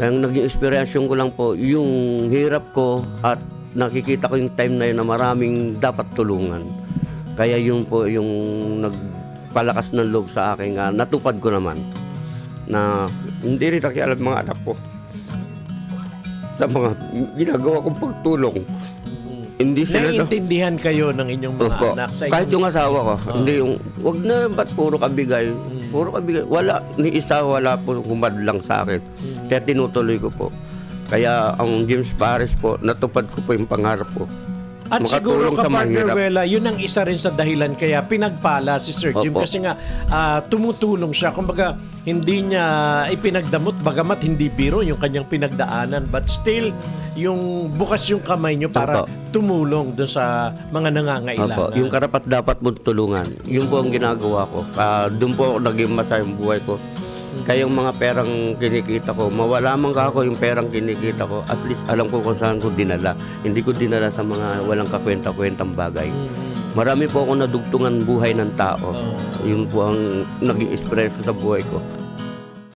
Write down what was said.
Ang naging inspirasyon ko lang po, yung hirap ko at nakikita ko yung time na yun na maraming dapat tulungan. Kaya yun po yung nagpalakas ng loob sa akin, nga natupad ko naman na hindi rin nakialam mga anak ko sa mga ginagawa kong pagtulong. Hindi sila na, Naiintindihan kayo ng inyong mga Opo. anak sa Kahit inyong... yung asawa ko, hindi yung, wag na, ba't puro kabigay? Mm. Puro kabigay. Wala, ni isa wala po humadlang sa akin. Mm. Kaya tinutuloy ko po. Kaya ang James Paris po, natupad ko po yung pangarap ko. At siguro mahirap. Wela, yun ang isa rin sa dahilan kaya pinagpala si Sir Jim Opo. kasi nga ah, tumutulong siya. Kumbaga, hindi niya ipinagdamot bagamat hindi biro yung kanyang pinagdaanan but still yung bukas yung kamay niyo para Opo. tumulong doon sa mga nangangailangan. Opo, yung karapat dapat mo tulungan. Yun po ang ginagawa ko. Ah, doon po ako naging masaya buhay ko. Kaya yung mga perang kinikita ko, mawala man ka ako yung perang kinikita ko, at least alam ko kung saan ko dinala. Hindi ko dinala sa mga walang kakwenta-kwentang bagay. Mm. Marami po ako nadugtungan buhay ng tao. Yun po ang naging espresso sa buhay ko.